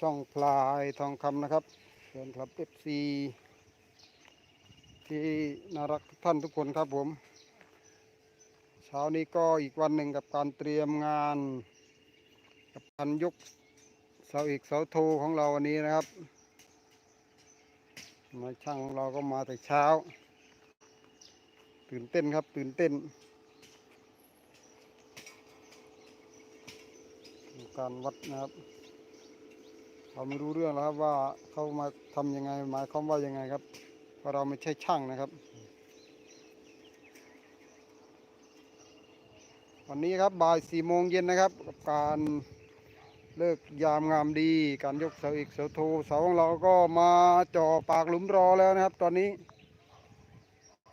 ช่องพลายทองคำนะครับเชิญครับเอฟซีที่น่ารักท่านทุกคนครับผม เช้านี้ก็อีกวันหนึ่งกับการเตรียมงาน กับการยกเสาเอกเสาโทของเราวันนี้นะครับนายช่างของเราก็มาแต่เช้า ตื่นเต้นครับตื่นเต้นการวัดนะครับ เราไม่รู้เรื่องแล้วครับว่าเขามาทำยังไงหมายความว่ายังไงครับเพราะเราไม่ใช่ช่างนะครับ วันนี้ครับบ่ายสี่โมงเย็นนะครับกับการเลิกยามงามดี การยกเสาเอกเสาโทเสาของเราก็มาจ่อปากหลุมรอแล้วนะครับ ตอนนี้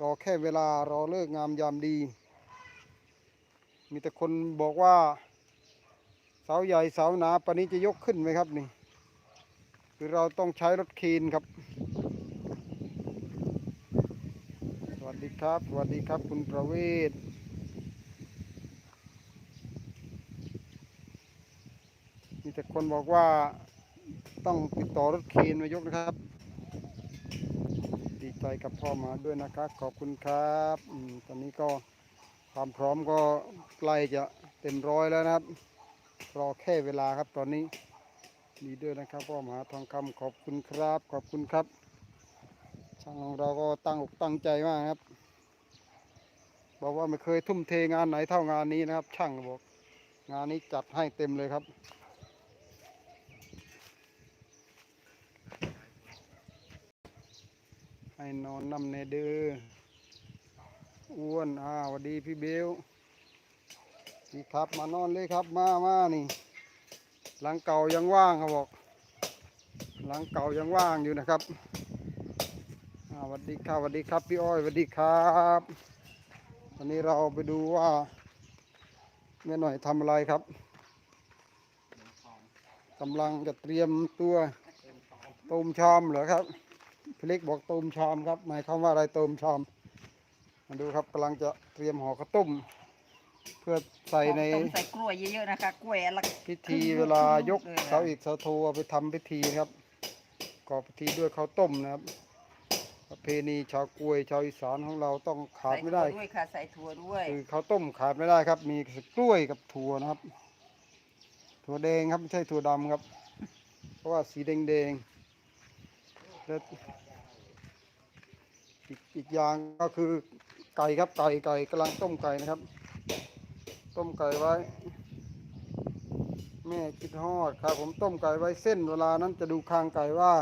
รอแค่เวลารอเลิกงามยามดี มีแต่คนบอกว่า เสาใหญ่เสาหนาปานนี้จะยกขึ้นไหมครับนี่ คือเราต้องใช้รถเคนครับ สวัสดีครับ สวัสดีครับคุณประเวศมีแต่คนบอกว่าต้องติดต่อรถเคนมายกนะครับ ดีใจกับพ่อมาด้วยนะครับ ขอบคุณครับอตอนนี้ก็ความพร้อมก็ใกล้จะเต็มร้อยแล้วนะครับ รอแค่เวลาครับตอนนี้ ดีด้วยนะครับพ่อมหาทองคำขอบคุณครับ ขอบคุณครับ ช่างของเราก็ตั้งอกตั้งใจมากครับ บอกว่าไม่เคยทุ่มเทงานไหนเท่างานนี้นะครับ ช่างบอก งานนี้จัดให้เต็มเลยครับให้นอนนำเนเดออ้วนอ่าสวัสดีพี่เบลนี่ครับมานอนเลยครับมามานี่ หลังเก่ายังว่างเขาบอกหลังเก่ายังว่างอยู่นะครับสวัสดีครับสวัสดีครับพี่อ้อยสวัสดีครับวันนี้เราไปดูว่าแม่หน่อยทำอะไรครับกำลังจะเตรียมตัวตูมชอมเหรอครับพล็กบอกตูมชอมครับหมายความว่าอะไรตูมชอมมาดูครับกำลังจะเตรียมห่อข้าวต้ม เพื่อใส่ในต้มใส่กล้วยเยอะๆนะคะกล้วยอนละพิธีเวลายกเลยเสาอีกเสาโทเอาไปทำพิธีนะครับก่อพิธีด้วยข้าวต้มนะครับ ประเพณีชาวกวยชาวอีสานของเราต้องขาดไม่ได้ใส่ถั่วด้วยค่ะใส่ถั่วด้วยคือข้าวต้มขาดไม่ได้ครับ มีกล้วยกับถั่วนะครับ ถั่วแดงครับไม่ใช่ถั่วดำครับ เพราะว่าสีแดงแดงๆแล้วอีกอีกอย่างก็คือไก่ครับไก่ไก่กำลังต้มไก่นะครับ ต้มไก่ไว้ แม่คิดฮอดครับ ผมต้มไก่ไว้เส้นเวลานั้นจะดูคางไก่ว่า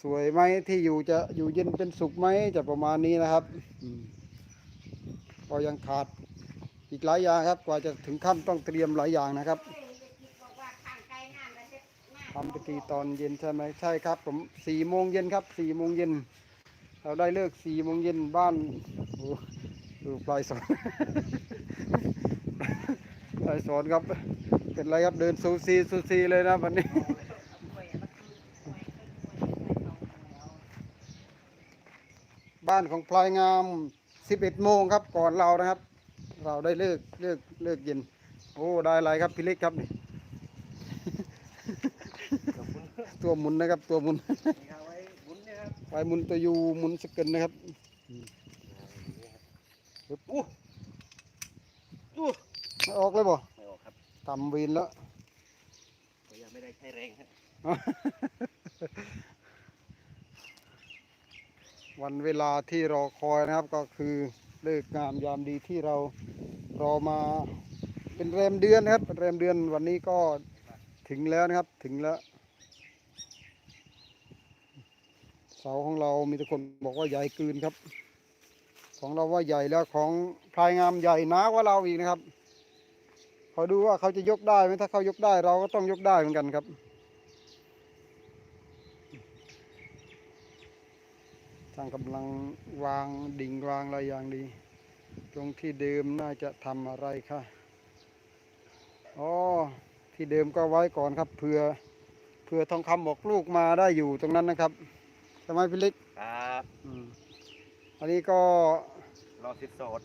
สวยไหมที่อยู่จะอยู่เย็นเป็นสุขไหมจะประมาณนี้นะครับอืมก็ยังขาดอีกหลายอย่างครับ กว่าจะถึงขั้นต้องเตรียมหลายอย่างนะครับทำพิธีตอนเย็นใช่ไหมใช่ครับผมสี่โมงเย็นครับสี่โมงเย็นเราได้เลิกสี่โมงเย็นบ้านโอ้ ปลายสอน ปลายสอนครับ เป็นไรครับเดินซูซีซูซีเลยนะวันนี้บ้านของพลายงาม 11 โมงครับ ก่อนเรานะครับ เราได้เลิกเลิกเลิกเย็น โอ้ ได้อะไรครับพี่เล็กครับนี่ ตัวหมุนนะครับ ตัวหมุน ไปหมุนตัวอยูหมุนสกเกินนะครับอู้อู้ไม่ ออกเลยบ่ไม่ออกครับทำวีนแล้วก็ยังไม่ได้ใช้แรงครับวันเวลาที่รอคอยนะครับก็คือเลิกงามยามดีที่เรารอมาเป็นแรมเดือนนะครับเป็นแรมเดือนวันนี้ก็ถึงแล้วนะครับถึงแล้วเสาของเรามีทุกคนบอกว่าใหญ่เกินครับ ของเราว่าใหญ่แล้วของพลายงามใหญ่หนากว่าเราอีกนะครับ ขอดูว่าเขาจะยกได้ไหมถ้าเขายกได้เราก็ต้องยกได้เหมือนกันครับ ช่างกำลังวางดิ่งวางอะไรอย่างดี ตรงที่เดิมน่าจะทำอะไรคะอ๋อที่เดิมก็ไว้ก่อนครับเผื่อเผื่อทองคำบอกลูกมาได้อยู่ตรงนั้นนะครับใช่ไหมพี่เล็กครับอืมอันนี้ก็รอสิบโสด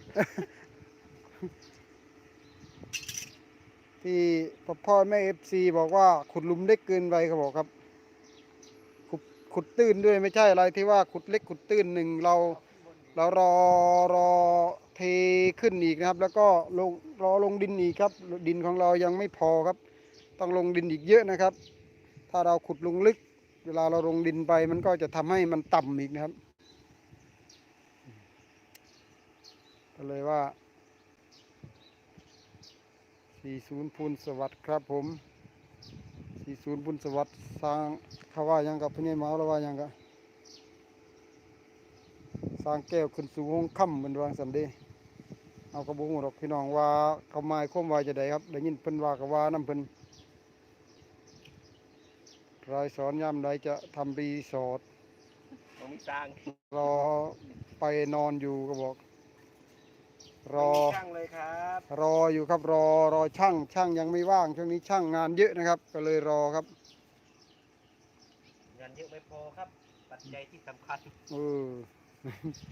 ที่พ่อแม่เอฟซีบอกว่าขุดหลุมเล็กเกินไปเขาบอกครับ ขุดขุดตื้นด้วยไม่ใช่อะไรที่ว่าขุดเล็กขุดตื้นหนึ่งเราเรารอรอเทขึ้นอีกนะครับ แล้วก็ลงรอลงดินอีกครับ ดินของเรายังไม่พอครับ ต้องลงดินอีกเยอะนะครับ ถ้าเราขุดลงลึก เวลาเราลงดินไปมันก็จะทำให้มันต่ำอีกนะครับก็เลยว่า 40พูนสวัสดิ์ครับผม 40พูนสวัสดิ์สร้างเขาว่ายังกับพญายเมาแล้วว่ายังกับสร้างแก้วขึ้นสู่ห้องค่ำเป็นวางสันเดย์เอากระบุงหรอกพี่น้องว่าเขาหมายความว่าจะได้ครับได้ยินเพิ่นว่าก็ว่าน้ำเพิ่นรายสอนย่ำใดจะทำรีสอร์ทต้องมีสร้างรอไปนอนอยู่ก็บอก รอไม่มีช่างเลยครับรออยู่ครับรอรอช่างช่างยังไม่ว่างช่วงนี้ช่างงานเยอะนะครับ ก็เลยรอครับงานเยอะไม่พอครับ ปัจจัยที่สำคัญเออ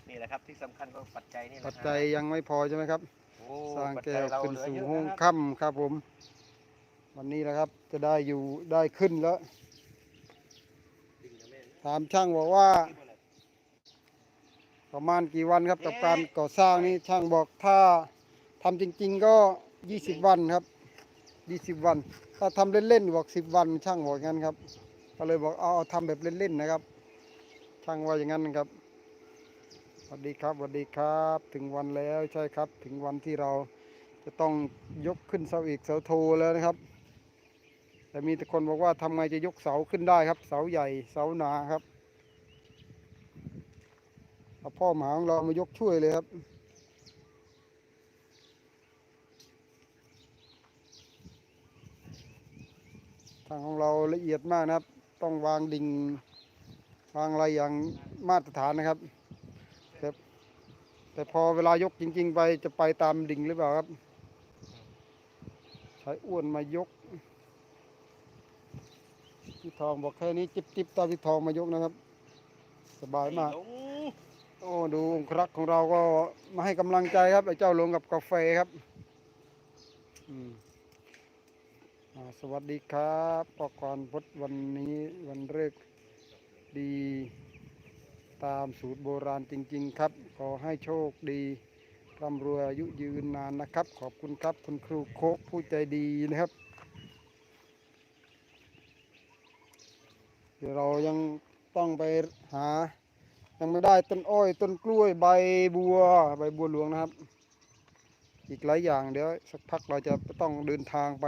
นี่แหละครับที่สำคัญก็ปัจจัยนี่แหละปัจจัยยังไม่พอใช่ไหมครับ โอ้สร้างปัจแก้จัยวเราขึ้นเหลือสู่เยอะห้องนะครับค่ำครับผม วันนี้นะครับ จะได้อยู่ได้ขึ้นแล้วดิ่งนะแม่นะถามช่างบอกว่า ประมาณกี่วันครับกับการก่อสร้างนี้ช่างบอกถ้าทำจริง ๆ ก็ 20 วันครับ 20 วัน ถ้าทำเล่นๆบอก 10 วันช่างบอกงั้นครับ ก็เลยบอกเอาเอาทำแบบเล่นๆนะครับ ช่างว่าอย่างนั้นครับสวัสดีครับสวัสดีครับ ถึงวันแล้วใช่ครับ ถึงวันที่เราจะต้องยกขึ้นเสาเอกเสาโทแล้วนะครับ แต่มีแต่คนบอกว่าทำไงจะยกเสาขึ้นได้ครับ เสาใหญ่เสาหนาครับ เอาพ่อหมาของเรามายกช่วยเลยครับ ทางของเราละเอียดมากนะครับ ต้องวางดิ่งวางอะไรอย่างมาตรฐานนะครับแต่แต่พอเวลายกจริง ๆ ไปจะไปตามดิ่งหรือเปล่าครับ ใช้อ้วนมายกพี่ทองบอกแค่นี้จิบจิบๆตาพี่ทองมายกนะครับ สบายมาก โอ้ดูองครักษ์ของเราก็มาให้กำลังใจครับไอ้เจ้าลงกับกาแฟครับสวัสดีครับปอกรพดวันนี้วันเลิกษ์ดีตามสูตรโบราณจริง ๆ ครับ ขอให้โชคดีร่ำรวยอายุยืนนานนะครับ ขอบคุณครับคุณครูโคกผู้ใจดีนะครับ เดี๋ยวเรายังต้องไปหา ยังไม่ได้ต้นอ้อย ต้นกล้วยใบบัว ใบบัวหลวงนะครับ อีกหลายอย่างเดี๋ยวสักพักเราจะต้องเดินทางไป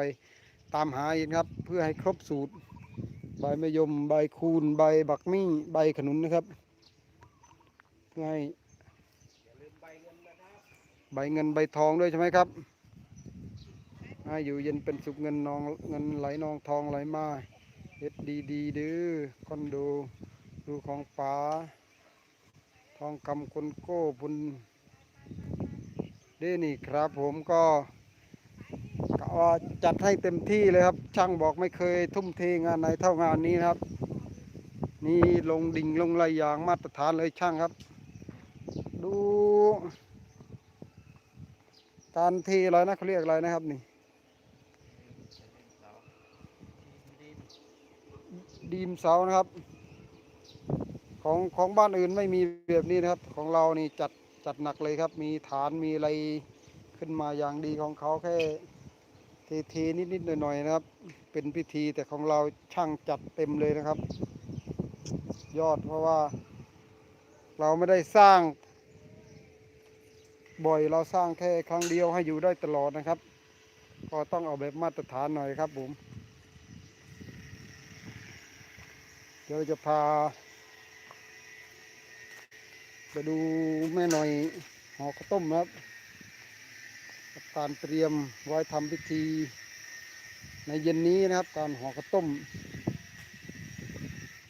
ตามหาอีกครับ เพื่อให้ครบสูตร ใบมะยมใบคูนใบบักมี่ใบขนุนนะครับเพื่อให้อย่าลืมใบเงินใบทองด้วยใช่ไหมครับให้อยู่เย็นเป็นสุขเงินนองเงินไหลนองทองไหลมาเฮ็ดดีดีๆเด้อคอนโดดูของป๋า องคำคนโก้บุญด้นี่ครับผมก็กะจัดให้เต็มที่เลยครับ ช่างบอกไม่เคยทุ่มเทงานไหนเท่างานนี้นะครับ นี่ลงดิ่งลงไหลอย่างมาตรฐานเลยช่างครับ ดู การเทอะไรนะเขาเรียกอะไรนะครับนี่ ดีมเสานะครับ ของของบ้านอื่นไม่มีแบบนี้นะครับ ของเรานี่จัดจัดหนักเลยครับ มีฐานมีอะไรขึ้นมาอย่างดีของเขาแค่เทเทนิดนิดๆหน่อยหน่อยๆนะครับ เป็นพิธีแต่ของเราช่างจัดเต็มเลยนะครับ ยอดเพราะว่า เราไม่ได้สร้าง บ่อยเราสร้างแค่ครั้งเดียวให้อยู่ได้ตลอดนะครับ ก็ต้องเอาแบบมาตรฐานหน่อยครับผมเดี๋ยวจะพา ไปดูแม่หน่อยห่อข้าวต้มนะครับการเตรียมไว้ทำพิธี ในเย็นนี้นะครับ การห่อข้าวต้ม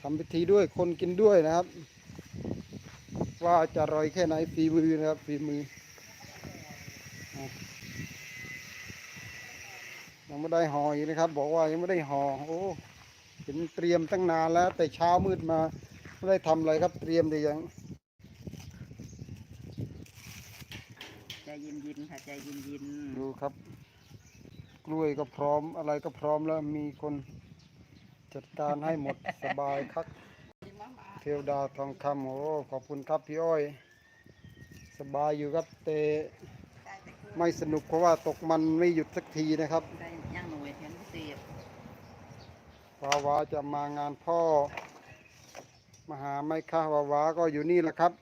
ทำพิธีด้วยคนกินด้วยนะครับ ว่าจะอร่อยแค่ไหนฝีมือนะครับฝีมือยังไม่ได้ห่ออีกนะครับ บอกว่ายังไม่ได้ห่อโอ้เห็นเตรียมตั้งนานแล้ว แต่เช้ามืดมาไม่ได้ทำอะไรครับเตรียมแต่ยัง ใจเย็นๆค่ะใจเย็นดูครับ กล้วยก็พร้อมอะไรก็พร้อมแล้วมีคนจัดการให้หมดสบายครับ เทวดาทองคำโอ้ขอบคุณครับพี่อ้อย สบายอยู่ครับแต่ไม่สนุกเพราะว่าตกมันไม่หยุดสักทีนะครับได้ย่างหน่วยเห็นพิเศษวาวาจะมางานพ่อมาหาไม่ค่าวาวาก็อยู่นี่แหละครับ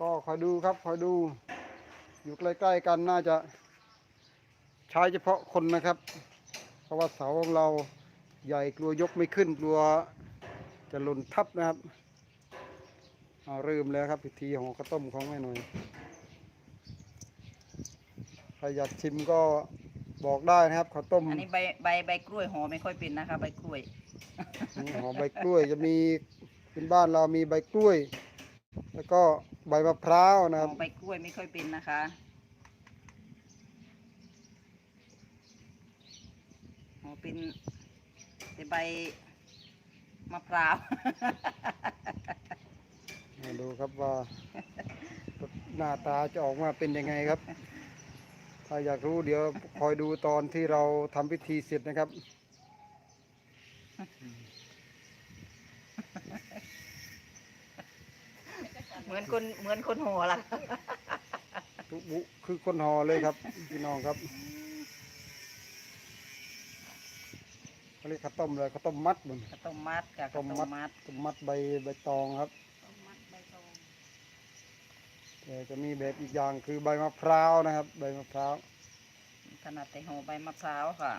ก็คอยดูครับคอยดู อยู่ใกล้ๆกันน่าจะใช้เฉพาะคนนะครับ เพราะว่าเสาของเราใหญ่กลัวยกไม่ขึ้นกลัวจะหล่นทับนะครับเอาเริ่มแล้วครับพิธีห่อข้าวต้มของแม่หน่อยใครอยากชิมก็บอกได้นะครับข้าวต้มอันนี้ใบใบใบกล้วยห่อไม่ค่อยเป็นนะคะใบกล้วยนี่หอมใบกล้วยจะมีเป็นบ้านเรามีใบกล้วย แล้วก็ใบมะพร้าวนะคห่รับอใบกล้วยไม่ค่อยเป็นนะคะห่อเป็นแต่ใบมะพร้าว มาดูครับว่าหน้าตาจะออกมาเป็นยังไงครับ ถ้าอยากรู้เดี๋ยวคอยดูตอนที่เราทำพิธีเสร็จนะครับ เหมือนคนเหมือนคนห่อละทุกบุคือคนหอเลยครับ พี่น้องครับเขาเรียกข้าวต้มเลยข้าวต้มมัดมันข้าวต้มมัดกับต้ข้าวมต้มมัดมัดต้มมัดใบใบตองครับแต่จะมีแบบอีกอย่างคือใบมะพร้าวนะครับ ใบมะพร้าวขนาดแต่ห่อใบมะพร้าวค่ะ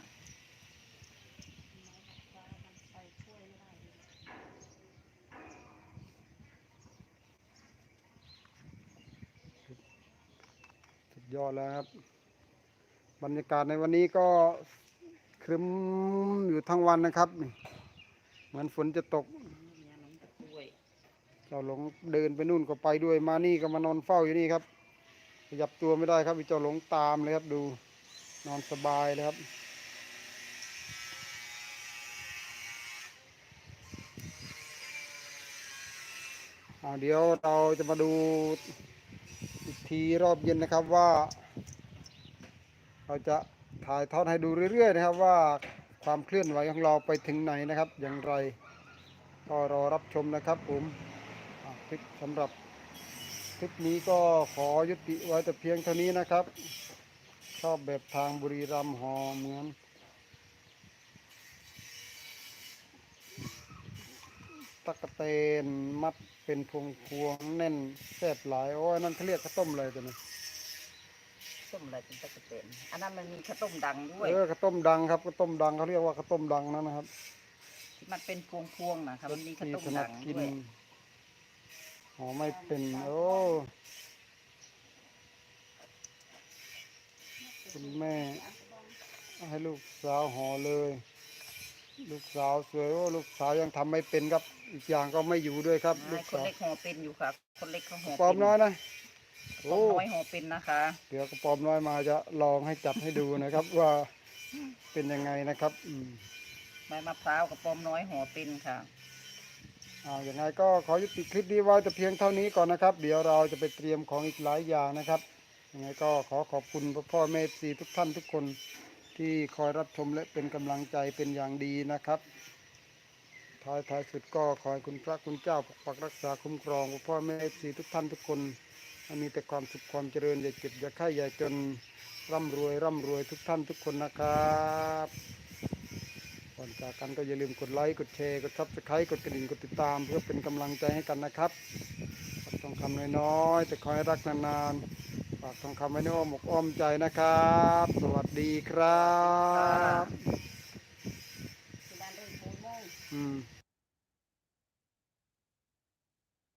ยอดแล้วครับ บรรยากาศในวันนี้ก็ครึ้มอยู่ทั้งวันนะครับ เหมือนฝนจะตก เจ้าหลงเดินไปนู่นก็ไปด้วยมานี่ก็มานอนเฝ้าอยู่นี่ครับขยับตัวไม่ได้ครับมีเจ้าหลงตามเลยครับดูนอนสบายเลยครับเดี๋ยวเราจะมาดู ทีรอบเย็นนะครับว่า เราจะถ่ายทอดให้ดูเรื่อย ๆ นะครับว่าความเคลื่อนไหวของเราไปถึงไหนนะครับ อย่างไร ก็รอรับชมนะครับผมคลิปสำหรับคลิปนี้ก็ขอยุติไว้แต่เพียงเท่านี้นะครับ ชอบแบบทางบุรีรัมย์หอเหมือน ตะกะเตนมัดเป็นพวงพวงๆแน่นแซ่บหลายโอ้ยนั่นเขาเรียกข้าวต้มอะไรตัวนี้ต้มอะไรเป็นตะกะเตนอันนั้นมันมีข้าวต้มดังด้วยเออข้าวต้มดังครับข้าวต้มดังเขาเรียกว่าข้าวต้มดังนั่นนะครับที่มันเป็นพวงๆนะครับมันมีข้าวที่ต้มถนัดัดงกินด้วยหอไม่เป็นโอ้คุณแม่ให้ลูกสาวห่อเลย ลูกสาวสวยโอ้ลูกสาวยังทำไม่เป็นครับ อีกอย่างก็ไม่อยู่ด้วยครับ ลูไม่กคนสาวเล็กห่อเป็นอยู่ค่ะ คนเล็กเขาห่อปอมน้อยนะต้โอ้มน้อยห่อเป็นนะคะเดี๋ยวกระปอมน้อยมาจะลองให้จับให้ดูนะครับ ว่าเป็นยังไงนะครับอืม ใบมะพร้าวกับปอมน้อยห่อเป็นค่ะอ่าอย่างไรก็ขอยุติคลิปนี้ไว้แต่เพียงเท่านี้ก่อนนะครับ เดี๋ยวเราจะไปเตรียมของอีกหลายอย่างนะครับยังไงก็ขอขอบคุณพ่อแม่ซีทุกท่านทุกคน ที่คอยรับชมและเป็นกำลังใจเป็นอย่างดีนะครับท้ายท้ายสุดก็ขอให้คุณพระคุณเจ้าปกปักรักษาคุ้มครองพ่อแม่ซีทุกท่านทุกคนมีแต่ความสุขความเจริญอย่าเจ็บอย่าไข้อย่าจนร่ำรวยร่ำรวยทุกท่านทุกคนนะครับก่อนจากกันก็อย่าลืมกดไลค์กดแชร์กดซับสไครต์กดกระดิ่งกดติดตาม เพื่อเป็นกำลังใจให้กันนะครับฝากทองคำน้อยๆแต่ขอให้รักนานๆากทองคำไว้ในอ้อมอกอ้อมใจนะครับ สวัสดีครับที่บ้านเรื่องโมงอืม